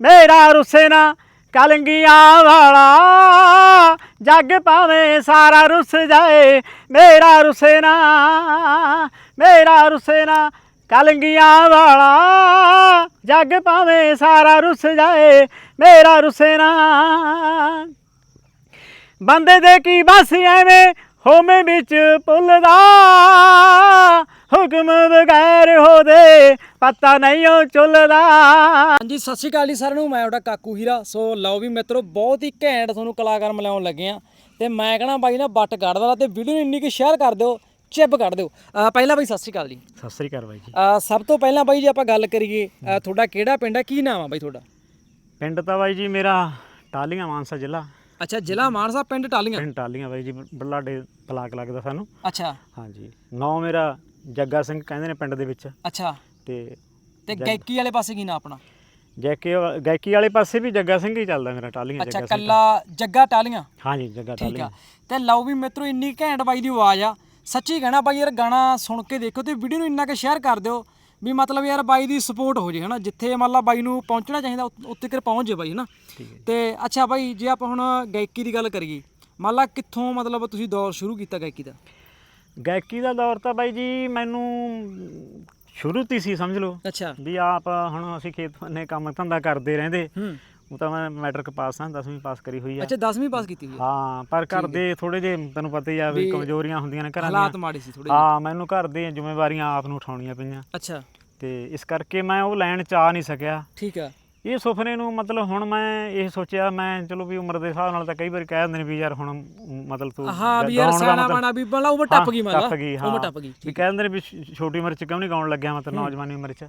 ਮੇਰਾ ਰੁੱਸੇ ਨਾ ਕਲੰਗੀਆਂ ਵਾਲਾ। ਜੱਗ ਭਾਵੇਂ ਸਾਰਾ ਰੁੱਸ ਜਾਏ, ਮੇਰਾ ਰੁੱਸੇ ਨਾ, ਮੇਰਾ ਰੁੱਸੇ ਨਾ ਕਲੰਗੀਆਂ ਵਾਲਾ। ਜੱਗ ਭਾਵੇਂ ਸਾਰਾ ਰੁੱਸ ਜਾਏ, ਮੇਰਾ ਰੁੱਸੇ ਨਾ। ਬੰਦੇ ਦੇ ਕੀ ਬਸ ਐਵੇਂ ਹੋਮੇ ਵਿੱਚ ਭੁੱਲਦਾ ਹੁਕਮ ਬਗੈਰ ਹੋਦੇ ਪਤਾ ਨਹੀਂ ਉਹ ਚੁੱਲਦਾ ਹਾਂਜੀ ਸਤਿ ਸ਼੍ਰੀ ਅਕਾਲ ਜੀ ਸਾਰਿਆਂ ਨੂੰ ਮੈਂ ਤੁਹਾਡਾ ਕਾਕੂ ਹੀਰਾ। ਸੋ ਲਓ ਵੀ ਮਿੱਤਰੋ ਬਹੁਤ ਹੀ ਘੈਂਟ ਤੁਹਾਨੂੰ ਕਲਾਕਾਰ ਮਿਲਾਉਣ ਲੱਗੇ ਆ। ਤੇ ਮੈਂ ਕਹਣਾ ਬਾਈ ਨਾ ਬੱਟ ਕੱਢਦਾ ਤੇ ਵੀਡੀਓ ਨੂੰ ਇੰਨੀ ਕਿ ਸ਼ੇਅਰ ਕਰ ਦਿਓ ਚਿੱਬ ਕੱਢ ਦਿਓ। ਪਹਿਲਾਂ ਬਾਈ ਸਤਿ ਸ਼੍ਰੀ ਅਕਾਲ ਜੀ। ਸਤਿ ਸ੍ਰੀ ਅਕਾਲ ਬਾਈ ਜੀ। ਸਭ ਤੋਂ ਪਹਿਲਾਂ ਬਾਈ ਜੇ ਆਪਾਂ ਗੱਲ ਕਰੀਏ ਤੁਹਾਡਾ ਕਿਹੜਾ ਪਿੰਡ ਹੈ ਕੀ ਨਾਮ ਆ ਬਾਈ ਤੁਹਾਡਾ? ਪਿੰਡ ਤਾਂ ਬਾਈ ਜੀ ਮੇਰਾ ਟਾਲੀਆਂ ਮਾਨਸਾ ਜ਼ਿਲ੍ਹਾ। ਅੱਛਾ ਜ਼ਿਲ੍ਹਾ ਮਾਨਸਾ ਪਿੰਡ ਟਾਲੀਆਂ? ਪਿੰਡ ਟਾਲੀਆਂ ਬਾਈ ਜੀ ਬਲਾਡੇ ਬਲਾਕ ਲੱਗਦਾ ਸਾਨੂੰ। ਅੱਛਾ। ਹਾਂਜੀ। ਨਾਂ ਮੇਰਾ ਜੱਗਾ ਸਿੰਘ ਕਹਿੰਦੇ ਨੇ ਪਿੰਡ ਦੇ ਵਿੱਚ। ਅੱਛਾ। ਤੇ ਤੇ ਗਾਇਕੀ ਵਾਲੇ ਪਾਸੇ ਕੀ ਨਾਮ ਆਪਣਾ? ਗਾਇਕੀ ਵਾਲੇ ਪਾਸੇ ਵੀ ਜੱਗਾ ਸਿੰਘ ਹੀ ਚੱਲਦਾ ਮੇਰਾ ਟਾਲੀਆਂ ਅੱਛਾ ਜੱਗਾ ਸਿੰਘ ਕੱਲਾ ਜੱਗਾ ਟਾਲੀਆਂ ਹਾਂਜੀ ਜੱਗਾ ਠੀਕ ਟਾਲੀਆਂ ਆ ਤੇ ਲਓ ਵੀ ਮਿੱਤਰੋ ਇੰਨੀ ਘੈਂਟ ਬਾਈ ਦੀ ਆਵਾਜ਼ ਆ। ਸੱਚੀ ਕਹਿਣਾ ਬਾਈ ਯਾਰ ਗਾਣਾ ਸੁਣ ਕੇ ਦੇਖੋ ਤੇ ਵੀਡੀਓ ਨੂੰ ਇੰਨਾ ਕਿ ਸ਼ੇਅਰ ਕਰ ਦਿਓ ਵੀ ਮਤਲਬ ਯਾਰ ਬਾਈ ਦੀ ਸਪੋਰਟ ਹੋ ਜੇ ਹਨਾ? ਜਿੱਥੇ ਮੰਨ ਲਾ ਬਾਈ ਨੂੰ ਪਹੁੰਚਣਾ ਚਾਹੀਦਾ ਉੱਥੇ- ਉੱਥੇ ਤੱਕ ਪਹੁੰਚ ਜੇ ਬਾਈ ਹਨਾ? ਤੇ ਅੱਛਾ ਬਾਈ ਜੇ ਆਪਾਂ ਹੁਣ ਗਾਇਕੀ ਦੀ ਗੱਲ ਕਰੀਏ ਮੰਨ ਲਾ ਕਿੱਥੋਂ ਮਤਲਬ ਤੁਸੀਂ ਦੌਰ ਸ਼ੁਰੂ ਕੀਤਾ ਗਾਇਕੀ ਦਾ? ਗਾਇਕੀ ਦਾ ਦੌਰ ਤਾਂ ਬਾਈ ਜੀ ਮੈਨੂੰ ਸ਼ੁਰੂ ਤੋਂ ਸੀ ਸਮਝ ਲਓ। ਅੱਛਾ। ਵੀ ਆਪ ਹੁਣ ਅਸੀਂ ਖੇਤ ਨੇ ਕੰਮ ਧੰਦਾ ਕਰਦੇ ਰਹਿੰਦੇ। ਹੂੰ। ਉਹ ਤਾਂ ਮੈਂ ਮੈਟ੍ਰਿਕ ਪਾਸ ਹਾਂ 10ਵੀਂ ਪਾਸ ਕਰੀ ਹੋਈ ਆ। ਅੱਛਾ 10ਵੀਂ ਪਾਸ ਕੀਤੀ ਹੋਈ ਹੈ ਹਾਂ ਪਰ ਘਰ ਦੇ ਥੋੜੇ ਜੇ ਤੈਨੂੰ ਪਤਾ ਹੀ ਆ ਵੀ ਕਮਜ਼ੋਰੀਆਂ ਹੁੰਦੀਆਂ ਨੇ ਘਰਾਂ ਹਾਲਾਤ ਦੀਆਂ ਮਾੜੇ ਸੀ ਥੋੜੇ ਹਾਂ ਮੈਨੂੰ ਘਰ ਦੀਆਂ ਜ਼ਿੰਮੇਵਾਰੀਆਂ ਆਪ ਨੂੰ ਉਠਾਉਣੀਆਂ ਪਈਆਂ। ਅੱਛਾ। ਤੇ ਇਸ ਕਰਕੇ ਮੈਂ ਉਹ ਲੈਣ ਚ ਆ ਨਹੀਂ ਸਕਿਆ। ਠੀਕ ਆ। ਇਹ ਸੁਪਨੇ ਨੂੰ ਮਤਲਬ ਹੁਣ ਮੈਂ ਇਹ ਸੋਚਿਆ ਮੈਂ ਚਲੋ ਵੀ ਉਮਰ ਦੇ ਹਿਸਾਬ ਨਾਲ ਤਾਂ ਕਈ ਵਾਰ ਕਹਿ ਦਿੰਦੇ ਨੇ ਵੀ ਯਾਰ ਹੁਣ ਮਤਲਬ ਤੂੰ ਹਾਂ ਵੀ ਯਾਰ ਸਿਆਣਾ ਮਤਲਬ- ਬਣਾ ਵੀ ਬਲਾ ਉਹ ਟੱਪ ਗਈ ਮੰਨ ਲਾ ਟੱਪ ਗਈ ਉਹ ਹਾਂ ਟੱਪ ਗਈ ਵੀ ਕਹਿ ਦਿੰਦੇ ਨੇ ਵੀ ਛੋਟੀ ਉਮਰ ਚ ਕਿਉਂ ਨਹੀਂ ਗਾਉਣ ਲੱਗਿਆ ਮਤਲਬ ਨੌਜਵਾਨੀ ਉਮਰ ਚ?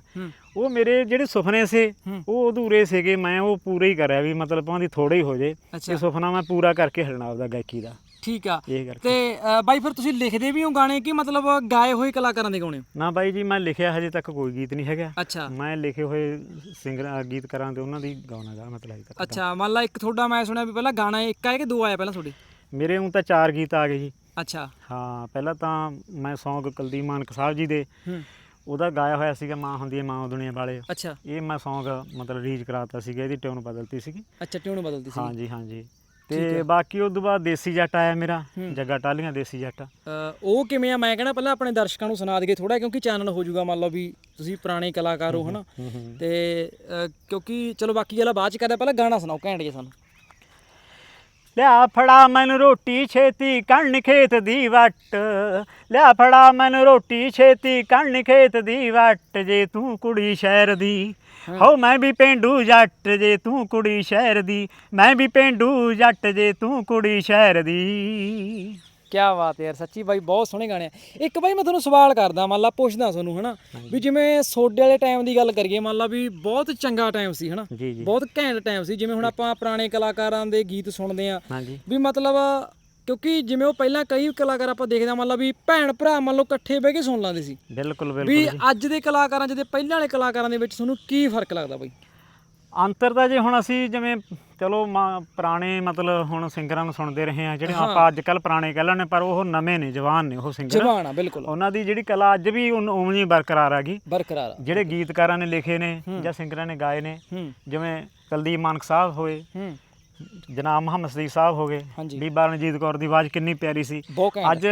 ਉਹ ਮੇਰੇ ਜਿਹੜੇ ਸੁਪਨੇ ਸੀ। ਉਹ ਅਧੂਰੇ ਸੀਗੇ ਮੈਂ ਉਹ ਪੂਰੇ ਹੀ ਕਰਿਆ ਵੀ ਮਤਲਬ ਭਾਵੇਂ ਥੋੜੇ ਹੀ ਹੋ ਜੇ ਇਹ ਸੁਪਨਾ ਮੈਂ ਪੂਰਾ ਕਰਕੇ ਹਟਣਾ ਆਪਦਾ ਗਾਇਕੀ ਦਾ। ਠੀਕ ਆ। ਇਹ ਤੇ ਅ, ਬਾਈ ਫਿਰ ਤੁਸੀਂ ਲਿਖਦੇ ਵੀ ਹੋ ਗਾਣੇ ਕਿ ਮਤਲਬ ਗਾਏ ਹੋਏ ਕਲਾਕਾਰਾਂ ਦੇ ਗਾਉਣੇ ਹੋ? ਨਾ ਬਾਈ ਜੀ ਮੈਂ ਲਿਖਿਆ ਹਜੇ ਤੱਕ ਕੋਈ ਗੀਤ ਨਹੀਂ ਹੈਗਾ। ਅੱਛਾ। ਮੈਂ ਲਿਖੇ ਹੋਏ ਸਿੰਗਰ ਗੀਤਕਾਰਾਂ ਤੇ ਉਹਨਾਂ ਦੀ ਗਾਉਣਾ ਗਾ ਮਤਲਬ ਹਜੇ ਤੱਕ ਅੱਛਾ ਮੰਨ ਲਾ ਇੱਕ ਤੁਹਾਡਾ ਮੈਂ ਸੁਣਿਆ ਵੀ ਪਹਿਲਾਂ ਗਾਣਾ ਇੱਕ ਆਇਆ ਕਿ ਦੋ ਆਇਆ ਪਹਿਲਾਂ ਤੁਹਾਡੇ? ਮੇਰੇ ਹੁਣ ਤਾਂ ਚਾਰ ਗੀਤ ਆ ਗਏ ਜੀ। ਅੱਛਾ। ਹਾਂ ਪਹਿਲਾਂ ਤਾਂ ਮੈਂ ਸੌਂਗ ਕੁਲਦੀਪ ਮਾਨਕ ਸਾਹਿਬ ਜੀ ਦੇ। ਹੂੰ। ਉਹਦਾ ਗਾਇਆ ਹੋਇਆ ਸੀਗਾ ਮਾਂ ਹੁੰਦੀ ਹੈ ਮਾਂ ਦੁਨੀਆ ਵਾਲੇ। ਅੱਛਾ। ਇਹ ਮੈਂ ਸੌਂਗ ਮਤਲਬ ਰੀਜ ਕਰਾਤਾ ਸੀਗਾ ਇਹਦੀ ਟਿਊਨ ਬਦਲਤੀ ਸੀਗੀ। ਅੱਛਾ ਟਿਊਨ ਬਦਲਦੀ ਸੀ ਹਾਂਜੀ ਹਾਂਜੀ। ਤੇ ਬਾਕੀ ਉਸ ਤੋਂ ਬਾਅਦ ਦੇਸੀ ਜੱਟ ਆਇਆ ਮੇਰਾ। ਜੱਗਾ ਟਾਲੀਆਂ ਦੇਸੀ ਜੱਟ। ਉਹ ਕਿਵੇਂ ਆ? ਮੈਂ ਕਹਿੰਦਾ ਪਹਿਲਾਂ ਆਪਣੇ ਦਰਸ਼ਕਾਂ ਨੂੰ ਸੁਣਾ ਦਈਏ ਥੋੜਾ ਕਿਉਂਕਿ ਚੈਨਲ ਹੋ ਜਾਊਗਾ ਮੰਨ ਲਓ ਵੀ ਤੁਸੀਂ ਪੁਰਾਣੇ ਕਲਾਕਾਰ ਹੋ ਹਨਾ? ਤੇ ਕਿਉਂਕਿ ਚਲੋ ਬਾਕੀ ਗੱਲਾਂ ਬਾਅਦ ਚ ਕਰਦੇ ਪਹਿਲਾਂ ਗਾਣਾ ਸੁਣਾਓ ਘੈਂਟ ਜੇ ਸਾਨੂੰ। ਲਿਆ ਫੜਾ ਮੈਨੂੰ ਰੋਟੀ ਛੇਤੀ ਕਣ ਖੇਤ ਦੀ ਵੱਟ। ਲਿਆ ਫੜਾ ਮੈਨੂੰ ਰੋਟੀ ਛੇਤੀ ਕਣ ਖੇਤ ਦੀ ਵੱਟ ਜੇ ਤੂੰ ਕੁੜੀ ਸ਼ਹਿਰ ਦੀ। ਹੋ। ਮੈਂ ਵੀ ਪਿੰਡੂ ਜੱਟ ਜੇ ਤੂੰ ਕੁੜੀ ਸ਼ਹਿਰ ਦੀ। ਮੈਂ ਵੀ ਪਿੰਡੂ ਜੱਟ ਜੇ ਤੂੰ ਕੁੜੀ ਸ਼ਹਿਰ ਦੀ। ਕੀ ਬਾਤ ਹੈ ਯਾਰ ਸੱਚੀ ਬਾਈ ਬਹੁਤ ਸੋਹਣੇ ਗਾਣੇ ਆ। ਇੱਕ ਬਾਈ ਮੈਂ ਤੁਹਾਨੂੰ ਸਵਾਲ ਕਰਦਾ ਮੰਨ ਲਾ ਪੁੱਛਦਾ ਤੁਹਾਨੂੰ ਹਨਾ? ਵੀ ਜਿਵੇਂ ਸੋਡੇ ਵਾਲੇ ਟਾਈਮ ਦੀ ਗੱਲ ਕਰੀਏ ਮੰਨ ਲਾ ਵੀ ਬਹੁਤ ਚੰਗਾ ਟਾਈਮ ਸੀ ਹਨਾ? ਜੀ ਜੀ। ਬਹੁਤ ਘੈਂਟ ਟਾਈਮ ਸੀ ਜਿਵੇਂ ਹੁਣ ਆਪਾਂ ਪੁਰਾਣੇ ਕਲਾਕਾਰਾਂ ਦੇ ਗੀਤ ਸੁਣਦੇ ਆ। ਹਾਂਜੀ। ਵੀ ਮਤਲਬ ਕਿਉਂਕਿ ਜਿਵੇਂ ਉਹ ਪਹਿਲਾਂ ਕਈ ਕਲਾਕਾਰ ਆਪਾਂ ਦੇਖਦੇ ਆ ਮੰਨ ਲਾ ਵੀ ਭੈਣ ਭਰਾ ਮੰਨ ਲਓ ਇਕੱਠੇ ਬਹਿ ਕੇ ਸੁਣ ਲੈਂਦੇ ਸੀ। ਬਿਲਕੁਲ ਵੀ ਬਿਲਕੁਲ ਅੱਜ ਦੇ ਕਲਾਕਾਰਾਂ ਚ ਤੇ ਪਹਿਲਾਂ ਵਾਲੇ ਕਲਾਕਾਰਾਂ ਦੇ ਵਿੱਚ ਤੁਹਾਨੂੰ ਕੀ ਫ਼ਰਕ ਲੱਗਦਾ ਬਾਈ? ਅੰਤਰ ਦਾ ਜੇ ਹੁਣ ਅਸੀਂ ਜਿਵੇਂ ਚਲੋ ਮਾ- ਪੁਰਾਣੇ ਮਤਲਬ ਹੁਣ ਸਿੰਗਰਾਂ ਨੂੰ ਸੁਣਦੇ ਰਹੇ ਆ ਜਿਹੜੇ ਆਪਾਂ ਅੱਜ ਕੱਲ ਪੁਰਾਣੇ ਕਹਿ ਲੈਣੇ ਪਰ ਉਹ ਨਵੇਂ ਨੇ ਜਵਾਨ ਨੇ ਉਹ ਸਿੰਗਰ। ਜਵਾਨ ਆ ਬਿਲਕੁਲ। ਉਹਨਾਂ ਦੀ ਜਿਹੜੀ ਕਲਾ ਅੱਜ ਵੀ ਉਨ- ਉਵੇਂ ਹੀ ਬਰਕਰਾਰ ਹੈਗੀ। ਬਰਕਰਾਰ ਆ। ਜਿਹੜੇ ਗੀਤਕਾਰਾਂ ਨੇ ਲਿਖੇ ਨੇ ਜਾਂ ਸਿੰਗਰਾਂ ਨੇ ਗਾਏ ਨੇ ਹੂੰ। ਜਿਵੇਂ ਕੁਲਦੀਪ ਮਾਨਕ ਸਾਹਿਬ ਹੋਏ ਹੂੰ। ਜਨਾਬ ਮੁਹੰਮਦ ਸਦੀਕ ਸਾਹਿਬ ਹੋ ਗਏ ਹਾਂਜੀ। ਬੀਬਾ ਰਣਜੀਤ ਕੌਰ ਦੀ ਆਵਾਜ਼ ਕਿੰਨੀ ਪਿਆਰੀ ਸੀ। ਬਹੁਤ ਘੈਂਟ। ਅੱਜ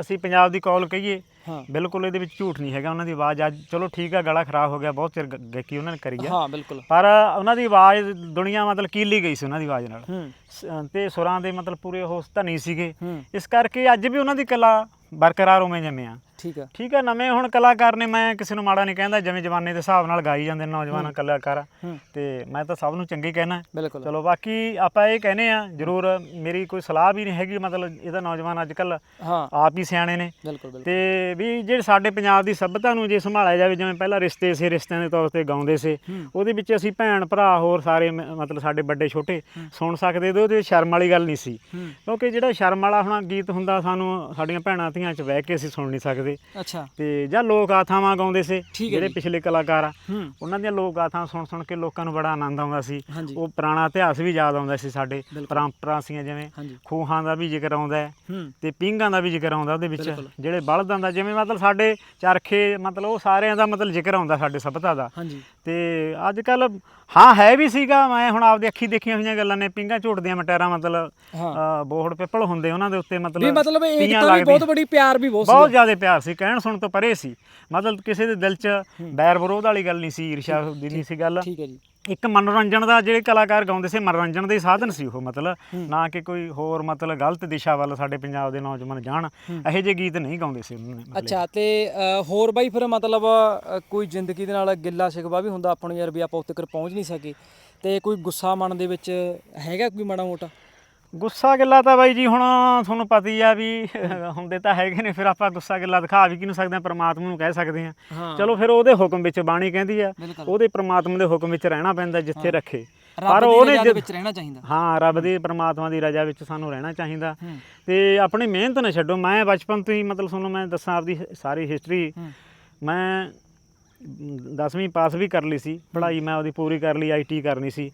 ਅਸੀਂ ਪੰਜਾਬ ਦੀ ਕੌਲ ਕਹੀਏ ਹਾਂ। ਬਿਲਕੁਲ ਇਹਦੇ ਵਿੱਚ ਝੂਠ ਨਹੀਂ ਹੈਗਾ ਉਹਨਾਂ ਦੀ ਆਵਾਜ਼ ਅੱਜ ਚਲੋ ਠੀਕ ਆ ਗਲਾ ਖਰਾਬ ਹੋ ਗਿਆ ਬਹੁਤ ਚਿਰ ਗਾਇਕੀ ਉਹਨਾਂ ਨੇ ਕਰੀ ਆ। ਹਾਂ ਬਿਲਕੁਲ। ਪਰ ਉਹਨਾਂ ਦੀ ਆਵਾਜ਼ ਦੁਨੀਆ ਮਤਲਬ ਕੀਲੀ ਗਈ ਸੀ ਉਹਨਾਂ ਦੀ ਆਵਾਜ਼ ਨਾਲ। ਹੂੰ। ਤੇ ਸੁਰਾਂ ਦੇ ਮਤਲਬ ਪੂਰੇ ਉਹ ਧਨੀ ਸੀਗੇ। ਹੂੰ। ਇਸ ਕਰਕੇ ਅੱਜ ਵੀ ਉਹਨਾਂ ਦੀ ਕਲਾ ਬਰਕਰਾਰ ਉਵੇਂ ਜਿਵੇਂ ਆ। ਠੀਕ ਆ। ਠੀਕ ਹੈ ਨਵੇਂ ਹੁਣ ਕਲਾਕਾਰ ਨੇ ਮੈਂ ਕਿਸੇ ਨੂੰ ਮਾੜਾ ਨਹੀਂ ਕਹਿੰਦਾ ਜਿਵੇਂ ਜਵਾਨੇ ਦੇ ਹਿਸਾਬ ਨਾਲ ਗਾਈ ਜਾਂਦੇ ਨੇ ਨੌਜਵਾਨ ਕਲਾਕਾਰ। ਹੂੰ। ਤੇ ਮੈਂ ਤਾਂ ਸਭ ਨੂੰ ਚੰਗੇ ਹੀ ਕਹਿਣਾ। ਚਲੋ ਬਾਕੀ ਆਪਾਂ ਇਹ ਕਹਿੰਦੇ ਆ ਜਰੂਰ ਮੇਰੀ ਕੋਈ ਸਲਾਹ ਵੀ ਨਹੀਂ ਹੈਗੀ ਮਤਲਬ ਇਹਦਾ ਨੌਜਵਾਨ ਅੱਜ ਕੱਲ ਹਾਂ। ਆਪ ਹੀ ਸਿਆਣੇ ਨੇ। ਤੇ ਵੀ ਜਿਹੜੇ ਸਾਡੇ ਪੰਜਾਬ ਦੀ ਸੱਭਿਅਤਾ ਨੂੰ ਜੇ ਸੰਭਾਲਿਆ ਜਾਵੇ ਜਿਵੇਂ ਪਹਿਲਾਂ ਰਿਸ਼ਤੇ ਸੀ ਰਿਸ਼ਤਿਆਂ ਦੇ ਤੌਰ ਤੇ ਗਾਉਂਦੇ ਸੀ ਹੂੰ। ਉਹਦੇ ਵਿੱਚ ਅਸੀਂ ਭੈਣ ਭਰਾ ਹੋਰ ਸਾਰੇ ਮਤਲਬ ਸਾਡੇ ਵੱਡੇ ਛੋਟੇ ਸੁਣ ਸਕਦੇ ਤੇ ਉਹਦੇ ਸ਼ਰਮ ਵਾਲੀ ਗੱਲ ਨਹੀਂ ਸੀ। ਹੂੰ। ਕਿਉਂਕਿ ਜਿਹੜਾ ਸ਼ਰਮ ਵਾਲਾ ਹੁਣ ਗੀਤ ਹੁੰਦਾ ਸਾਨੂੰ ਸਾਡੀਆਂ ਭੈਣਾਂ ਧੀਆਂ 'ਚ ਬਹਿ ਕੇ ਅਸੀਂ ਸੁਣ ਨਹੀਂ ਸਕਦੇ। ਅੱਛਾ। ਤੇ ਜਾਂ ਲੋਕ ਗਾਥਾਵਾਂ ਗਾਉਂਦੇ ਸੀ ਜਿਹੜੇ। ਪਿਛਲੇ ਕਲਾਕਾਰ ਆ ਉਹਨਾਂ ਦੀਆਂ ਲੋਕ ਗਾਥਾਂ ਸੁਣ ਸੁਣ ਕੇ ਲੋਕਾਂ ਨੂੰ ਬੜਾ ਆਨੰਦ ਆਉਂਦਾ ਸੀ। ਉਹ ਪੁਰਾਣਾ ਇਤਿਹਾਸ ਵੀ ਯਾਦ ਆਉਂਦਾ ਸੀ ਸਾਡੇ। ਪਰੰਪਰਾ ਸੀਆਂ ਜਿਵੇਂ ਖੂਹਾਂ ਦਾ ਵੀ ਜ਼ਿਕਰ ਆਉਂਦਾ ਤੇ ਪਿੰਗਾਂ ਦਾ ਵੀ ਜ਼ਿਕਰ ਆਉਂਦਾ ਉਹਦੇ ਵਿੱਚ। ਜਿਹੜੇ ਬਲਦਾਂ ਦਾ ਜਿਵੇਂ ਮਤਲਬ ਸਾਡੇ ਚਰਖੇ ਮਤਲਬ ਉਹ ਸਾਰਿਆਂ ਦਾ ਮਤਲਬ ਜ਼ਿਕਰ ਆਉਂਦਾ ਸਾਡੇ ਸਭਤਾ ਦਾ। ਹਾਂਜੀ। ਤੇ ਅੱਜ ਕੱਲ ਹਾਂ ਹੈ ਵੀ ਸੀਗਾ। ਮੈਂ ਹੁਣ ਆਪਦੀ ਅੱਖੀ ਦੇਖੀਆਂ ਹੋਈਆਂ ਗੱਲਾਂ ਨੇ ਪਿੰਗਾ ਝੋਟਦੀਆਂ ਮਟੈਰਾਂ ਮਤਲਬ ਅ, ਬੋਹੜ ਪਿੱਪਲ ਹੁੰਦੇ ਉਹਨਾਂ ਦੇ ਉੱਤੇ ਮਤਲਬ ਵੀ ਮਤਲਬ ਤੀਆਂ ਏਕਤਾ ਵੀ ਲੱਗਦੀਆਂ। ਬਹੁਤ ਬੜੀ ਪਿਆਰ ਵੀ ਬਹੁਤ ਬਹੁਤ ਜ਼ਿਆਦਾ ਪਿਆਰ ਸੀ ਕਹਿਣ ਸੁਣ ਤੋਂ ਪਰੇ ਸੀ। ਮਤਲਬ ਕਿਸੇ ਦੇ ਦਿਲ 'ਚ ਬੈਰ ਵਿਰੋਧ ਵਾਲੀ ਗੱਲ ਨਹੀਂ ਸੀ ਈਰਸ਼ਾ ਦੀ ਨਹੀਂ ਸੀ ਗੱਲ। ਠੀਕ ਹੈ ਜੀ। ਇੱਕ ਮਨੋਰੰਜਨ ਦਾ ਜਿਹੜੇ ਕਲਾਕਾਰ ਗਾਉਂਦੇ ਸੀ ਮਨੋਰੰਜਨ ਦੇ ਸਾਧਨ ਸੀ ਉਹ ਮਤਲਬ ਨਾ ਕਿ ਕੋਈ ਹੋਰ ਮਤਲਬ ਗਲਤ ਦਿਸ਼ਾ ਵੱਲ ਸਾਡੇ ਪੰਜਾਬ ਦੇ ਨੌਜਵਾਨ ਜਾਣ ਇਹੋ ਜਿਹੇ ਗੀਤ ਨਹੀਂ ਗਾਉਂਦੇ ਸੀ ਉਹਨਾਂ ਨੇ। ਅੱਛਾ ਤੇ ਹੋਰ ਬਾਈ ਫਿਰ ਮਤਲਬ ਕੋਈ ਜ਼ਿੰਦਗੀ ਦੇ ਨਾਲ ਗਿੱਲਾ ਸ਼ਿਕਵਾ ਵੀ ਹੁੰਦਾ ਆਪਾਂ ਨੂੰ ਯਾਰ ਵੀ ਆਪਾਂ ਉੱਤੇ ਤੱਕ ਪਹੁੰਚ ਨਹੀਂ ਸਕੇ ਤੇ ਕੋਈ ਗੁੱਸਾ ਮਨ ਦੇ ਵਿੱਚ ਹੈਗਾ ਕੋਈ ਮਾੜਾ ਮੋਟਾ? ਗੁੱਸਾ ਗਿੱਲਾ ਤਾਂ ਬਾਈ ਜੀ ਹੁਣ ਤੁਹਾਨੂੰ ਪਤਾ ਹੀ ਆ ਵੀ ਹੁੰਦੇ ਤਾਂ ਹੈਗੇ ਨੇ ਫਿਰ ਆਪਾਂ ਗੁੱਸਾ ਗਿੱਲਾ ਦਿਖਾ ਵੀ ਕਿਹਨੂੰ ਸਕਦੇ ਆ ਪ੍ਰਮਾਤਮਾ ਨੂੰ ਕਹਿ ਸਕਦੇ ਆ। ਚਲੋ ਫਿਰ ਉਹਦੇ ਹੁਕਮ ਵਿੱਚ ਬਾਣੀ ਕਹਿੰਦੀ ਆ ਉਹਦੇ ਪ੍ਰਮਾਤਮਾ ਦੇ ਹੁਕਮ ਵਿੱਚ ਰਹਿਣਾ ਪੈਂਦਾ ਜਿੱਥੇ ਰੱਖੇ। ਦੀ ਉਹਨੇ ਰਜ਼ਾ ਦੇ ਜਦ- ਵਿੱਚ ਰਹਿਣਾ ਚਾਹੀਦਾ। ਹਾਂ ਰੱਬ ਦੀ ਪ੍ਰਮਾਤਮਾ ਦੀ ਰਜ਼ਾ ਵਿੱਚ ਸਾਨੂੰ ਰਹਿਣਾ ਚਾਹੀਦਾ। ਤੇ ਆਪਣੀ ਮਿਹਨਤ ਨਾ ਛੱਡੋ ਮੈਂ ਬਚਪਨ ਤੋਂ ਹੀ ਮਤਲਬ ਤੁਹਾਨੂੰ ਮੈਂ ਦੱਸਾਂ ਆਪਦੀ ਸਾਰੀ ਹਿਸਟਰੀ ਮੈਂ 10ਵੀਂ ਪਾਸ ਵੀ ਕਰ ਲਈ ਸੀ ਪੜ੍ਹਾਈ ਮੈਂ ਉਹਦੀ ਪੂਰੀ ਕਰ ਲਈ ਆਈਟੀ ਕਰਨੀ ਸੀ।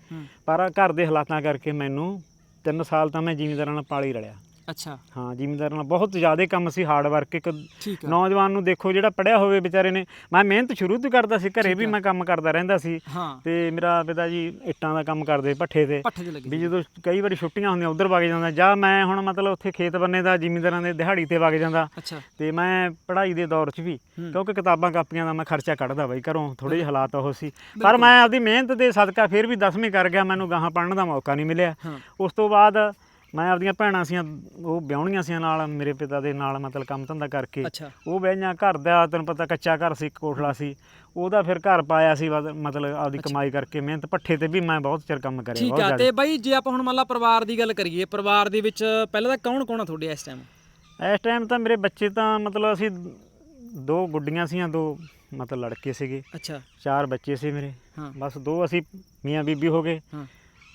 ਪਰ ਘਰ ਦੇ ਹਾਲਾਤਾਂ ਕਰਕੇ ਮੈਨੂੰ ਤਿੰਨ ਸਾਲ ਤਾਂ ਮੈਂ ਜ਼ਿਮੀਂਦਾਰਾਂ ਨਾਲ ਪਾਲੀ ਰਲਿਆ। ਅੱਛਾ। ਹਾਂ ਜ਼ਿਮੀਂਦਾਰਾਂ ਨਾਲ ਬਹੁਤ ਜ਼ਿਆਦਾ ਕੰਮ ਸੀ ਹਾਰਡ ਵਰਕ ਇੱਕ ਠੀਕ ਆ। ਨੌਜਵਾਨ ਨੂੰ ਦੇਖੋ ਜਿਹੜਾ ਪੜਿਆ ਹੋਵੇ ਵਿਚਾਰੇ ਨੇ ਮੈਂ ਮਿਹਨਤ ਸ਼ੁਰੂ ਤੋਂ ਕਰਦਾ ਸੀ ਘਰੇ ਵੀ ਮੈਂ ਕੰਮ ਕਰਦਾ ਰਹਿੰਦਾ ਸੀ। ਹਾਂ। ਤੇ ਮੇਰਾ ਪਿਤਾ ਜੀ ਇੱਟਾਂ ਦਾ ਕੰਮ ਕਰਦੇ ਭੱਠੇ ਤੇ। ਪੱਠੇ ਤੇ ਲੱਗੇ ਵੀ ਜਦੋਂ ਕਈ ਵਾਰੀ ਛੁੱਟੀਆਂ ਹੁੰਦੀਆਂ ਉਧਰ ਵਗ ਜਾਂਦਾ ਜਾਂ ਮੈਂ ਹੁਣ ਮਤਲਬ ਉੱਥੇ ਖੇਤ ਬੰਨੇ ਦਾ ਜ਼ਿਮੀਂਦਾਰਾਂ ਦੇ ਦਿਹਾੜੀ ਤੇ ਵਗ ਜਾਂਦਾ। ਅੱਛਾ। ਤੇ ਮੈਂ ਪੜ੍ਹਾਈ ਦੇ ਦੌਰ 'ਚ ਵੀ। ਕਿਉਂਕਿ ਕਿਤਾਬਾਂ ਕਾਪੀਆਂ ਦਾ ਮੈਂ ਖਰਚਾ ਕੱਢਦਾ ਬਾਈ ਘਰੋਂ ਥੋੜੇ ਜਿਹੇ ਹਾਲਾਤ ਉਹ ਸੀ। ਪਰ ਮੈਂ ਆਪਦੀ ਮਿਹਨਤ ਦੇ ਸਦਕਾ ਫਿਰ ਵੀ 10ਵੀਂ ਕਰ ਗਿਆ ਮੈਨੂੰ ਗਾਹਾਂ ਪੜਨ ਦਾ ਮੌਕਾ ਨਹੀਂ ਮਿਲਿਆ। ਉਸ ਤੋਂ ਬਾਅਦ ਮੈਂ ਆਪਦੀਆਂ ਭੈਣਾਂ ਸੀਆਂ ਉਹ ਵਿਆਹੁਣੀਆਂ ਸੀਆਂ ਨਾਲ ਮੇਰੇ ਪਿਤਾ ਦੇ ਨਾਲ ਮਤਲਬ ਕੰਮ ਧੰਦਾ ਕਰਕੇ। ਅੱਛਾ। ਉਹ ਵਿਆਹੀਆਂ ਘਰ ਦਾ ਤੈਨੂੰ ਪਤਾ ਕੱਚਾ ਘਰ ਸੀ ਕੋਠਲਾ ਸੀ। ਉਹਦਾ ਫਿਰ ਘਰ ਪਾਇਆ ਸੀ ਬਸ ਮਤਲਬ ਆਪਦੀ ਕਮਾਈ ਕਰਕੇ। ਮਿਹਨਤ ਪੱਠੇ ਤੇ ਵੀ ਮੈਂ ਬਹੁਤ ਚਿਰ ਕੰਮ ਕਰਿਆ ਠੀਕ ਬਹੁਤ ਆ ਜ਼ਿਆਦਾ। ਤੇ ਬਾਈ ਜੇ ਆਪਾਂ ਹੁਣ ਮੰਨ ਲਾ ਪਰਿਵਾਰ ਦੀ ਗੱਲ ਕਰੀਏ ਪਰਿਵਾਰ ਦੇ ਵਿੱਚ ਪਹਿਲਾਂ ਤਾਂ ਕੌਣ ਕੌਣ ਆ ਤੁਹਾਡੇ ਇਸ ਟਾਈਮ ਇਸ ਟਾਈਮ ਤਾਂ ਮੇਰੇ ਬੱਚੇ ਤਾਂ ਮਤਲਬ ਅਸੀਂ ਦੋ ਗੁੱਡੀਆਂ ਸੀਆਂ ਦੋ ਮਤਲਬ ਲੜਕੇ ਸੀਗੇ। ਅੱਛਾ। ਚਾਰ ਬੱਚੇ ਸੀ ਮੇਰੇ। ਹਾਂ। ਬਸ ਦੋ ਅਸੀਂ ਮੀਆਂ ਬੀਬੀ ਹੋ ਗਏ। ਹਾਂ।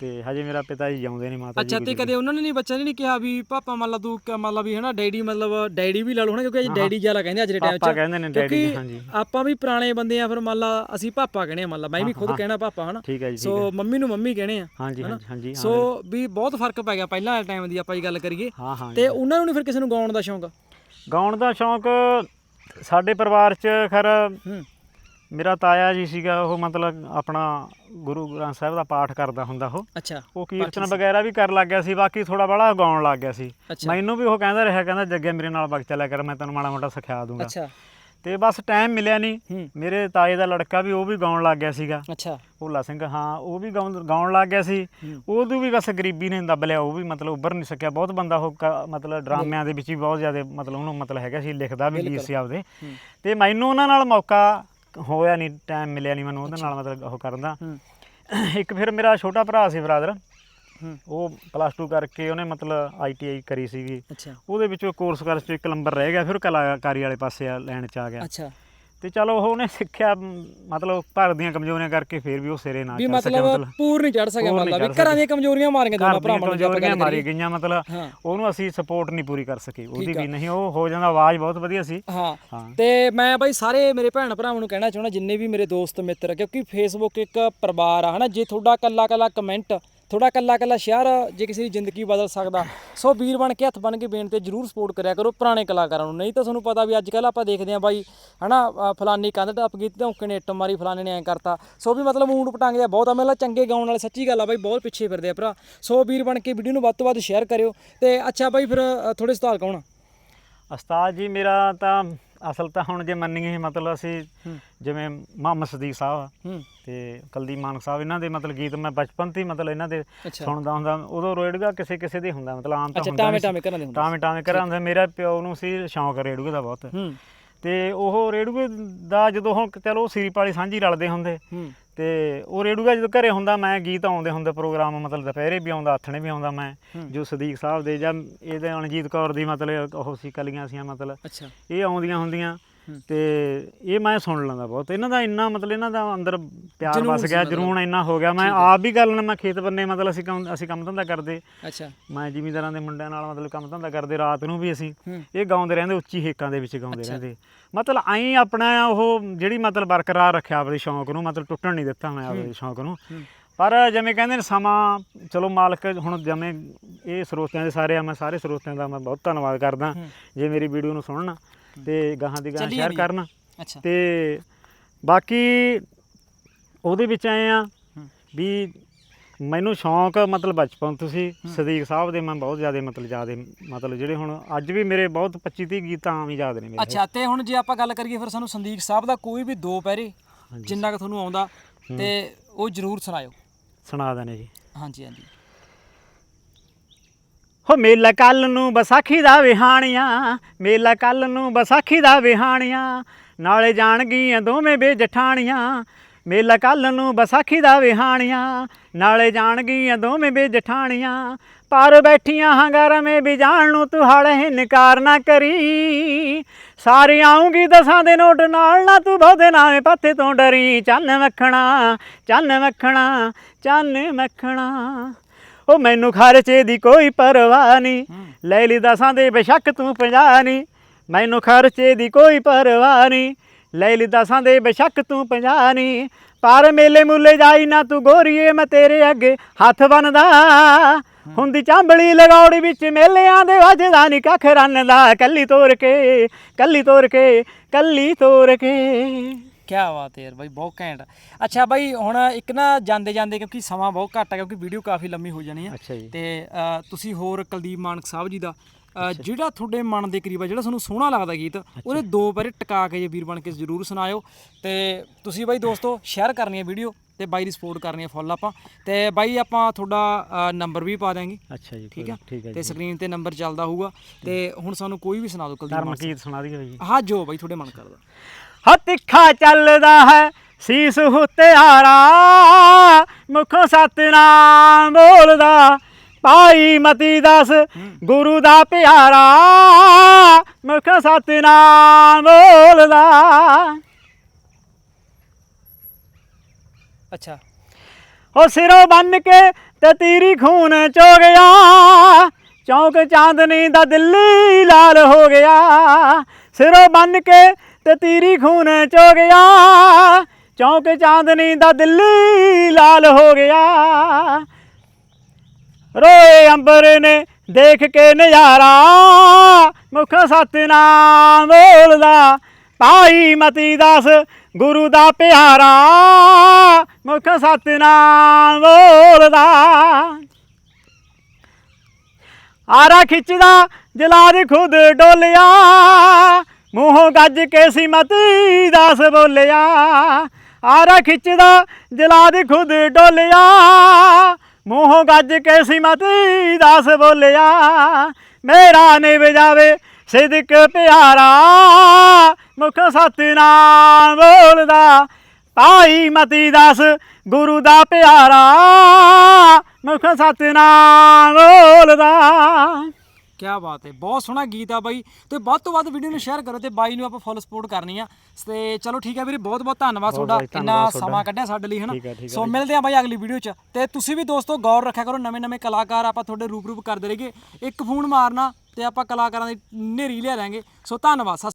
ਤੇ ਹਜੇ ਮੇਰਾ ਪਿਤਾ ਜੀ ਜਿਉਂਦੇ ਨਹੀਂ ਮਾਤਾ ਜੀ ਅੱਛਾ ਤੇ ਕਦੇ ਉਹਨਾਂ ਨੇ ਨਹੀਂ ਬੱਚਾ ਨੇ ਨਹੀਂ ਕਿਹਾ ਵੀ ਪਾਪਾ ਮੰਨ ਲਾ ਤੂੰ ਕ- ਮੰਨ ਲਾ ਵੀ ਹਨਾ ਡੈਡੀ ਮਤਲਬ ਡੈਡੀ ਵੀ ਲਾ ਲਓ ਹਨਾ ਕਿਉਂਕਿ ਅੱਜ ਡੈਡੀ ਜ਼ਿਆਦਾ ਕਹਿੰਦੇ ਅੱਜ ਦੇ ਟਾਈਮ 'ਚ। ਪਾਪਾ ਕਹਿੰਦੇ ਨੇ ਡੈਡੀ ਕਿਉਂਕਿ ਹਾਂਜੀ। ਆਪਾਂ ਵੀ ਪੁਰਾਣੇ ਬੰਦੇ ਆ ਫਿਰ ਮੰਨ ਲਾ ਅਸੀਂ ਪਾਪਾ ਕਹਿੰਦੇ ਆ ਮੰਨ ਲਾ ਮੈਂ ਵੀ ਖੁਦ ਕਹਿਣਾ ਪਾਪਾ ਹਨਾ। ਠੀਕ ਹੈ ਜੀ ਸੋ ਮੰਮੀ ਨੂੰ ਮੰਮੀ ਕਹਿੰਦੇ ਆ ਹਾਂਜੀ? ਹਾਂਜੀ ਹਾਂਜੀ ਸੋ ਵੀ ਬਹੁਤ ਫ਼ਰਕ ਪੈ ਗਿਆ ਪਹਿਲਾਂ ਵਾਲੇ ਟਾਈਮ ਦੀ ਆਪਾਂ ਇਹ ਗੱਲ ਕਰੀਏ। ਹਾਂ ਹਾਂ ਤੇ ਉਹਨਾਂ ਨੂੰ ਨਹੀਂ ਫਿਰ ਕਿਸੇ ਨੂੰ ਗਾਉਣ ਦਾ ਸ਼ੌਂਕ? ਗਾਉਣ ਦਾ ਸ਼ੌਂਕ ਸਾਡੇ ਪਰਿਵਾਰ 'ਚ ਖੈਰ ਹੂੰ। ਮੇਰਾ ਤਾਇਆ ਜੀ ਸੀਗਾ ਉਹ ਮਤਲਬ ਆਪਣਾ ਗੁਰੂ ਗ੍ਰੰਥ ਸਾਹਿਬ ਦਾ ਪਾਠ ਕਰਦਾ ਹੁੰਦਾ ਉਹ। ਅੱਛਾ। ਉਹ ਕੀਰਤਨ ਵਗੈਰਾ ਵੀ ਕਰਨ ਲੱਗ ਗਿਆ ਸੀ ਬਾਕੀ ਥੋੜਾ ਬੜਾ ਗਾਉਣ ਲੱਗ ਗਿਆ ਸੀ। ਮੈਨੂੰ ਵੀ ਉਹ ਕਹਿੰਦਾ ਰਿਹਾ ਕਹਿੰਦਾ ਜੱਗੇ ਮੇਰੇ ਨਾਲ ਵਗ ਚੱਲਿਆ ਕਰ ਮੈਂ ਤੈਨੂੰ ਮਾੜਾ ਮੋਟਾ ਸਿਖਾ ਦੂੰਗਾ। ਅੱਛਾ। ਤੇ ਬਸ ਟਾਈਮ ਮਿਲਿਆ ਨਹੀਂ ਮੇਰੇ ਤਾਏ ਦਾ ਲੜਕਾ ਵੀ ਉਹ ਵੀ ਗਾਉਣ ਲੱਗ ਗਿਆ ਸੀਗਾ। ਅੱਛਾ। ਭੋਲਾ ਸਿੰਘ ਹਾਂ ਉਹ ਵੀ ਗਾਉਣ ਲੱਗ ਗਿਆ ਸੀ। ਉਹਦੋਂ ਵੀ ਬਸ ਗਰੀਬੀ ਨੇ ਦੱਬ ਲਿਆ ਉਹ ਵੀ ਮਤਲਬ ਉੱਭਰ ਨਹੀਂ ਸਕਿਆ। ਬਹੁਤ ਬੰਦਾ ਉਹ ਮਤਲਬ ਡਰਾਮਿਆਂ ਦੇ ਵਿੱਚ ਵੀ ਬਹੁਤ ਜ਼ਿਆਦਾ ਮਤਲਬ ਉਹਨੂੰ ਮਤਲਬ ਹੈਗਾ ਸੀ ਲਿਖਦਾ ਵੀ ਸੀ ਆਪਦੇ। ਤੇ ਮੈਨੂੰ ਉਹਨਾਂ ਨਾਲ ਮੌਕਾ ਹੋਇਆ ਨਹੀਂ ਟਾਈਮ ਮਿਲਿਆ ਨਹੀਂ ਮੈਨੂੰ ਉਹਦੇ ਨਾਲ ਮਤਲਬ ਉਹ ਕਰਨ ਦਾ। ਹੂੰ। ਇੱਕ ਫਿਰ ਮੇਰਾ ਛੋਟਾ ਭਰਾ ਸੀ ਬਰਾਦਰ। ਹੂੰ। ਉਹ ਪਲੱਸ 2 ਕਰਕੇ ਉਹਨੇ ਮਤਲਬ ਆਈਟੀਆਈ ਕਰੀ ਸੀਗੀ। ਅੱਛਾ। ਉਹਦੇ ਵਿੱਚੋਂ ਕੋਰਸ ਕਰ ਚ ਇੱਕ ਨੰਬਰ ਰਹਿ ਗਿਆ ਫਿਰ ਕਲਾਕਾਰੀ ਵਾਲੇ ਪਾਸੇ ਲੈਣ ਚ ਆ ਗਿਆ। ਅੱਛਾ। ਤੇ ਚਲੋ ਉਹਨੇ ਸਿੱਖਿਆ ਮ, ਮਤਲਬ ਘਰ ਦੀਆਂ ਕਮਜ਼ੋਰੀਆਂ ਕਰਕੇ ਫਿਰ ਵੀ ਉਹ ਸਿਰੇ ਨਾ ਵੀ ਚੜ ਸਕਿਆ ਮਤਲਬ ਪੂਰ ਨਹੀਂ ਚੜ ਸਕਿਆ ਪੂਰ ਨਹੀਂ ਵੀ ਚੜ੍ਹ ਘਰਾਂ ਦੀਆਂ ਕਮਜ਼ੋਰੀਆਂ ਮਾਰੀਆਂ ਦੋਨਾਂ ਘਰ ਦੀਆਂ ਭਰਾਵਾਂ ਨੂੰ ਜੇ ਆਪਾਂ ਕਮਜ਼ੋਰੀਆਂ ਮਾਰੀ ਗਈਆਂ ਮਤਲਬ ਹਾਂ। ਉਹਨੂੰ ਅਸੀਂ ਸਪੋਰਟ ਨਹੀਂ ਪੂਰੀ ਕਰ ਸਕੇ ਉਹਦੀ। ਵੀ ਨਹੀਂ ਉਹ ਹੋ ਜਾਂਦਾ ਆਵਾਜ਼ ਬਹੁਤ ਵਧੀਆ ਸੀ। ਹਾਂ ਹਾਂ। ਤੇ ਮੈਂ ਬਾਈ ਸਾਰੇ ਮੇਰੇ ਭੈਣ ਭਰਾਵਾਂ ਨੂੰ ਕਹਿਣਾ ਚਾਹੁੰਦਾ ਜਿੰਨੇ ਵੀ ਮੇਰੇ ਦੋਸਤ ਮਿੱਤਰ ਆ, ਕਿਉਂਕਿ ਫੇਸਬੁੱਕ ਇੱਕ ਪਰਿਵਾਰ ਆ ਹਨਾ? ਜੇ ਤੁਹਾਡਾ ਕੱਲਾ ਕੱਲਾ ਕਮੈਂਟ ਤੁਹਾਡਾ ਕੱਲਾ ਕੱਲਾ ਸ਼ਹਿਰ ਜੇ ਕਿਸੇ ਦੀ ਜ਼ਿੰਦਗੀ ਬਦਲ ਸਕਦਾ। ਸੋ ਵੀਰ ਬਣ ਕੇ ਹੱਥ ਬਣ ਕੇ ਬੇਨ 'ਤੇ ਜਰੂਰ ਸਪੋਰਟ ਕਰਿਆ ਕਰੋ ਪੁਰਾਣੇ ਕਲਾਕਾਰਾਂ ਨੂੰ। ਨਹੀਂ ਤਾਂ ਤੁਹਾਨੂੰ ਪਤਾ ਵੀ ਅੱਜ ਕੱਲ ਆਪਾਂ ਦੇਖਦੇ ਆਂ ਬਾਈ ਹਨਾ ਅ, ਫਲਾਨੀ ਕੰਧ ਟੱਪ ਗਈ ਧੌਂਕੇ ਨੇ ਇੱਟ ਮਾਰੀ ਫਲਾਣੇ ਨੇ ਐਂ ਕਰਤਾ। ਸੋ ਵੀ ਮਤਲਬ ਊਂਟ ਪਟਾਂਗੇ ਦਾ ਬਹੁਤ ਆ ਮੇਲਾ ਚੰਗੇ ਗਾਉਣ ਵਾਲੇ ਸੱਚੀ ਗੱਲ ਆ ਬਾਈ ਬਹੁਤ ਪਿੱਛੇ ਫਿਰਦੇ ਆ ਭਰਾ। ਸੋ ਵੀਰ ਬਣ ਕੇ ਵੀਡੀਓ ਨੂੰ ਵੱਧ ਤੋਂ ਵੱਧ ਸ਼ੇਅਰ ਕਰਿਓ। ਤੇ ਅੱਛਾ ਬਾਈ ਫਿਰ ਅ, ਥੋੜੇ ਸਵਾਲ ਕੌਣ ਆ? ਉਸਤਾਦ ਜੀ ਮੇਰਾ ਤਾਂ ਅਸਲ ਤਾਂ ਹੁਣ ਜੇ ਮੰਨੀਏ ਮਤਲਬ ਅਸੀਂ ਜਿਵੇਂ ਮੁਹੰਮਦ ਸਦੀਕ ਸਾਹਿਬ ਤੇ ਕੁਲਦੀਪ ਮਾਨਕ ਸਾਹਿਬ ਇਹਨਾਂ ਦੇ ਮਤਲਬ ਗੀਤ ਮੈਂ ਬਚਪਨ ਤੋਂ ਹੀ ਮਤਲਬ ਇਹਨਾਂ ਦੇ ਸੁਣਦਾ ਹੁੰਦਾ। ਉਦੋਂ ਰੇੜੂਗਾ ਕਿਸੇ ਕਿਸੇ ਦੇ ਹੁੰਦਾ ਮਤਲਬ ਆਮ ਤਾਂ ਹੁੰਦਾ ਟਾਵੇਂ। ਟਾਵੇਂ ਘਰਾਂ ਦੇ ਹੁੰਦੇ ਟਾਵੇਂ ਟਾਵੇਂ ਹੁੰਦਾ ਮੇਰਾ ਪਿਓ ਨੂੰ ਸੀ ਸ਼ੌਂਕ ਰੇੜੂਗੇ ਦਾ ਬਹੁਤ। ਤੇ ਉਹ ਰੇੜੂਗੇ ਦਾ ਜਦੋਂ ਹੁਣ ਚਲੋ ਸੀਪ ਵਾਲੀ ਸਾਂਝੀ ਰਲਦੇ ਹੁੰਦੇ। ਤੇ ਉਹ ਰੇੜੂਗਾ ਜਦੋਂ ਘਰੇ ਹੁੰਦਾ ਮੈਂ ਗੀਤ ਆਉਂਦੇ ਹੁੰਦੇ ਪ੍ਰੋਗਰਾਮ ਮਤਲਬ ਦੁਪਹਿਰੇ ਵੀ ਆਉਂਦਾ ਆਥਣੇ ਵੀ ਆਉਂਦਾ ਮੈਂ। ਜੋ ਸਦੀਕ ਸਾਹਿਬ ਦੇ ਜਾਂ ਇਹਦੇ ਅਣਜੀਤ ਕੌਰ ਦੀ ਮਤਲਬ ਉਹ ਸੀ ਕਲੀਆਂ ਸੀਆਂ ਮਤਲਬ ਇਹ ਆਉਂਦੀਆਂ ਹੁੰਦੀਆਂ। ਤੇ ਇਹ ਮੈਂ ਸੁਣ ਲੈਂਦਾ ਬਹੁਤ। ਇਹਨਾਂ ਦਾ ਇੰਨਾ ਮਤਲਬ ਇਹਨਾਂ ਦਾ ਅੰਦਰ ਪਿਆਰ ਵਸ ਗਿਆ। ਜਨੂਨ ਇੰਨਾ ਹੋ ਗਿਆ। ਮੈਂ ਆਪ ਵੀ ਗੱਲ ਨਾ ਮੈਂ ਖੇਤ ਬੰਨੇ ਮਤਲਬ ਅਸੀਂ ਕੰਮ ਅਸੀਂ ਕੰਮ ਧੰਦਾ ਕਰਦੇ। ਅੱਛਾ। ਮੈਂ ਜ਼ਿਮੀਂਦਾਰਾਂ ਦੇ ਮੁੰਡਿਆਂ ਨਾਲ ਮਤਲਬ ਕੰਮ ਧੰਦਾ ਕਰਦੇ ਰਾਤ ਨੂੰ ਵੀ ਅਸੀਂ। ਇਹ ਗਾਉਂਦੇ ਰਹਿੰਦੇ ਉੱਚੀ ਹੇਕਾਂ ਦੇ ਵਿੱਚ ਗਾਉਂਦੇ। ਰਹਿੰਦੇ। ਮਤਲਬ ਐਂ ਆਪਣਾ ਉਹ ਜਿਹੜੀ ਮਤਲਬ ਬਰਕਰਾਰ ਰੱਖਿਆ ਆਪਣੇ ਸ਼ੌਂਕ ਨੂੰ ਮਤਲਬ ਟੁੱਟਣ ਨਹੀਂ ਦਿੱਤਾ ਮੈਂ ਆਪਣੇ ਸ਼ੌਂਕ ਨੂੰ। ਪਰ ਜਿਵੇਂ ਕਹਿੰਦੇ ਨੇ ਸਮਾਂ ਚਲੋ ਮਾਲਕ ਹੁਣ ਜਿਵੇਂ ਇਹ ਸਰੋਤਿਆਂ ਦੇ ਸਾਰੇ ਆ ਮੈਂ ਸਾਰੇ ਸਰੋਤਿਆਂ ਦਾ ਮੈਂ ਬਹੁਤ ਧੰਨਵਾਦ ਕਰਦਾ। ਜੇ ਮੇਰੀ ਵੀਡੀਓ ਨੂੰ ਸੁਣਨ। ਤੇ ਗਾਹਾਂ ਦੀ ਗਾਹਾਂ ਸ਼ੇਅਰ। ਕਰਨ। ਅੱਛਾ। ਤੇ ਬਾਕੀ ਉਹਦੇ ਵਿੱਚ ਆਏ ਆ ਹੂੰ। ਵੀ ਮੈਨੂੰ ਸ਼ੌਂਕ ਮਤਲਬ ਬਚਪਨ ਤੋਂ ਸੀ। ਸਦੀਕ ਸਾਹਿਬ ਦੇ ਮੈਂ ਬਹੁਤ ਜ਼ਿਆਦਾ ਮਤਲਬ ਜ਼ਿਆਦਾ ਮਤਲਬ ਜਿਹੜੇ ਹੁਣ ਅੱਜ ਵੀ ਮੇਰੇ ਬਹੁਤ 25 30 ਗੀਤ ਆਮ ਹੀ ਯਾਦ ਨੇ ਮੇਰੇ। ਅੱਛਾ ਤੇ ਹੁਣ ਜੇ ਆਪਾਂ ਗੱਲ ਕਰੀਏ ਫਿਰ ਸਾਨੂੰ ਸੰਦੀਪ ਸਾਹਿਬ ਦਾ ਕੋਈ ਵੀ ਦੋ ਪੈਰੇ ਹਾਂਜੀ। ਜਿੰਨਾ ਕਿ ਤੁਹਾਨੂੰ ਆਉਂਦਾ ਤੇ ਉਹ ਜਰੂਰ ਸੁਣਾਇਓ। ਸੁਣਾ ਦਨੇ ਜੀ। ਹਾਂਜੀ ਹਾਂਜੀ। ਹੋ ਮੇਲਾ ਕੱਲ ਨੂੰ ਵਿਸਾਖੀ ਦਾ ਵਿਹਾਣੀਆਂ, ਮੇਲਾ ਕੱਲ ਨੂੰ ਵਿਸਾਖੀ ਦਾ ਵਿਹਾਣੀਆਂ, ਨਾਲੇ ਜਾਣਗੀਆਂ ਦੋਵੇਂ ਬੇਜਠਾਣੀਆਂ, ਮੇਲਾ ਕੱਲ ਨੂੰ ਵਿਸਾਖੀ ਦਾ ਵਿਹਾਣੀਆਂ, ਨਾਲੇ ਜਾਣਗੀਆਂ ਦੋਵੇਂ ਬੇਜਠਾਣੀਆਂ, ਪਰ ਬੈਠੀਆਂ ਹੰਗਾਰਵੇਂ ਵੀ ਜਾਣ ਨੂੰ ਤੂੰ ਹਲ ਇਨਕਾਰ ਨਾ ਕਰੀ। ਸਾਰੀ ਆਉਂਗੀ ਦਸਾਂ ਦੇ ਨੋਟ ਨਾਲ ਨਾ ਤੂੰ ਬਹੁਤੇ ਨਾਵੇਂ ਪੱਤੇ ਤੋਂ ਡਰੀ। ਚੰਨ ਮੱਖਣਾ ਚੰਨ ਮੱਖਣਾ ਚੰਨ ਮੱਖਣਾ। ਉਹ ਮੈਨੂੰ ਖਰਚੇ ਦੀ ਕੋਈ ਪਰਵਾਹ ਨਹੀਂ। ਲੈ ਲਈ ਦਸਾਂ ਦੇ ਬੇਸ਼ੱਕ ਤੂੰ ਪੰਜਾਹ ਨਹੀਂ। ਮੈਨੂੰ ਖਰਚੇ ਦੀ ਕੋਈ ਪਰਵਾਹ ਨਹੀਂ। ਲੈ ਲਈ ਦਸਾਂ ਦੇ ਬੇਸ਼ੱਕ ਤੂੰ ਪੰਜਾਹ ਨਹੀਂ। ਪਰ ਮੇਲੇ ਮੁੱਲੇ ਜਾਈ ਨਾ ਤੂੰ ਗੋਰੀਏ ਮੈਂ ਤੇਰੇ ਅੱਗੇ ਹੱਥ ਬੰਨਦਾ। ਹੁੰਦੀ ਚਾਂਬਲੀ ਲਗੌੜੀ ਵਿੱਚ ਮੇਲਿਆਂ ਦੇ ਵੱਜਦਾ ਨਹੀਂ ਕੱਖ ਰੰਨ ਦਾ ਕੱਲੀ ਤੋਰ ਕੇ ਕੱਲੀ ਤੋਰ ਕੇ ਕੱਲੀ ਤੋਰ ਕੇ। ਕੀ ਬਾਤ ਹੈ ਯਾਰ ਬਾਈ ਬਹੁਤ ਘੈਂਟ ਅੱਛਾ ਬਾਈ ਹੁਣ ਇੱਕ ਨਾ ਜਾਂਦੇ ਜਾਂਦੇ ਕਿਉਂਕਿ ਸਮਾਂ ਬਹੁਤ ਘੱਟ ਹੈ ਕਿਉਂਕਿ ਵੀਡੀਓ ਕਾਫੀ ਲੰਮੀ ਹੋ ਜਾਣੀ ਹੈ ਅੱਛਾ ਜੀ। ਤੇ ਅ, ਤੁਸੀਂ ਹੋਰ ਕੁਲਦੀਪ ਮਾਨਕ ਸਾਹਿਬ ਜੀ ਦਾ ਅ, ਜਿਹੜਾ ਤੁਹਾਡੇ ਮਨ ਦੇ ਕਰੀਬ ਆ ਜਿਹੜਾ ਤੁਹਾਨੂੰ ਸੋਹਣਾ ਲੱਗਦਾ ਗੀਤ ਉਹਦੇ ਦੋ ਪੈਰੇ ਟਿਕਾ ਕੇ ਜੇ ਵੀਰ ਬਣ ਕੇ ਜ਼ਰੂਰ ਸੁਣਾਇਓ। ਤੇ ਤੁਸੀਂ ਬਾਈ ਦੋਸਤੋ ਸ਼ੇਅਰ ਕਰਨੀ ਹੈ ਵੀਡੀਓ ਤੇ ਬਾਈ ਦੀ ਸਪੋਰਟ ਕਰਨੀ ਹੈ ਫੁੱਲ ਆਪਾਂ। ਤੇ ਬਾਈ ਆਪਾਂ ਤੁਹਾਡਾ ਨੰਬਰ ਵੀ ਪਾ ਦਾਂਗੇ ਅੱਛਾ ਜੀ ਠੀਕ ਆ? ਠੀਕ ਹੈ ਤੇ ਸਕਰੀਨ ਤੇ ਨੰਬਰ ਚੱਲਦਾ ਹੋਊਗਾ। ਤੇ ਹੁਣ ਸਾਨੂੰ ਕੋਈ ਵੀ ਸੁਣਾ ਦਿਓ ਕੁਲਦੀਪ ਮਾਨਕ ਗੀਤ ਸੁਣਾ ਦਈਏ ਜੀ। ਹਾਂ ਜੋ ਬਾਈ ਤੁਹਾਡੇ ਮਨ ਕਰਦਾ। ਹਾ ਤਿੱਖਾ ਚੱਲਦਾ ਹੈ ਸੀਸ ਹੁਤਿਆਰਾ ਮੁਖੋਂ ਸਤਨਾਮ ਬੋਲਦਾ ਭਾਈ ਮਤੀ ਦਸ ਗੁਰੂ ਦਾ ਪਿਆਰਾ ਮੁਖੋਂ ਸਤਨਾਮ ਬੋਲਦਾ। ਅੱਛਾ। ਉਹ ਸਿਰੋਂ ਬੰਨ ਕੇ ਤੇ ਤੀਰੀ ਖੂਨ ਚੋ ਗਿਆ ਚੌਂਕ ਚਾਂਦਨੀ ਦਾ ਦਿੱਲੀ ਲਾਲ ਹੋ ਗਿਆ। ਸਿਰੋਂ ਬੰਨ ਕੇ ਤੇ ਤੀਰੀ ਖੂਨ ਚੋ ਗਿਆ। ਚੌਂਕ ਚਾਂਦਨੀ ਦਾ ਦਿੱਲੀ ਲਾਲ ਹੋ ਗਿਆ। ਰੋਏ ਅੰਬਰ ਨੇ ਦੇਖ ਕੇ ਨਜ਼ਾਰਾ, ਮੁਖ ਸਤਨਾਮ ਬੋਲਦਾ, ਭਾਈ ਮਤੀ ਦਾਸ ਗੁਰੂ ਦਾ ਪਿਆਰਾ, ਮੁਖ ਸਤਨਾਮ ਬੋਲਦਾ। ਆਰਾ ਖਿੱਚਦਾ ਜਲਾਦ ਖੁਦ ਡੋਲਿਆ ਮੂੰਹੋਂ ਗੱਜ ਕੇ ਸੀ ਦਾਸ ਬੋਲਿਆ, ਆਰਾ ਖਿੱਚਦਾ ਜਲਾਦ ਖੁਦ ਡੋਲਿਆ। ਮੂੰਹੋਂ ਗੱਜ ਕੇ ਸੀ ਦਾਸ ਬੋਲਿਆ, ਮੇਰਾ ਨੇ ਵਜਾਵੇ ਸਿਦਕ ਪਿਆਰਾ। ਮੁਖ ਸਤਨਾਮ ਬੋਲਦਾ, ਭਾਈ ਮਤੀ ਦਾਸ ਗੁਰੂ ਦਾ ਪਿਆਰਾ। ਮੁਖ ਸਤਨਾਮ ਬੋਲਦਾ। ਕੀ ਬਾਤ ਹੈ ਬਹੁਤ ਸੋਹਣਾ ਗੀਤ ਆ ਬਾਈ। ਤੇ ਵੱਧ ਤੋਂ ਵੱਧ ਵੀਡੀਓ ਨੂੰ ਸ਼ੇਅਰ ਕਰੋ ਤੇ ਬਾਈ ਨੂੰ ਆਪਾਂ ਫੁੱਲ ਸਪੋਰਟ ਕਰਨੀ ਆ। ਤੇ ਚਲੋ ਠੀਕ ਹੈ ਵੀਰੇ ਬਹੁਤ ਬਹੁਤ ਧੰਨਵਾਦ ਤੁਹਾਡਾ। ਇੰਨਾ। ਸਮਾਂ ਕੱਢਿਆ ਸਾਡੇ ਲਈ ਹਨਾ? ਸੋ ਮਿਲਦੇ ਆ ਬਾਈ ਅਗਲੀ ਵੀਡੀਓ 'ਚ। ਤੇ ਤੁਸੀਂ ਵੀ ਦੋਸਤੋ ਗੌਰ ਰੱਖਿਆ ਕਰੋ ਨਵੇਂ ਨਵੇਂ ਕਲਾਕਾਰ ਆਪਾਂ ਤੁਹਾਡੇ ਰੂਪ ਰੂਪ ਕਰਦੇ ਰਹੀਏ। ਇੱਕ ਫੋਨ ਮਾਰਨਾ ਤੇ ਆਪਾਂ ਕਲਾਕਾਰਾਂ ਦੀ ਨੇਰੀ ਲਿਆ ਲਾਂਗੇ ਸੋ ਧੰਨਵਾਦ ਸਤਿ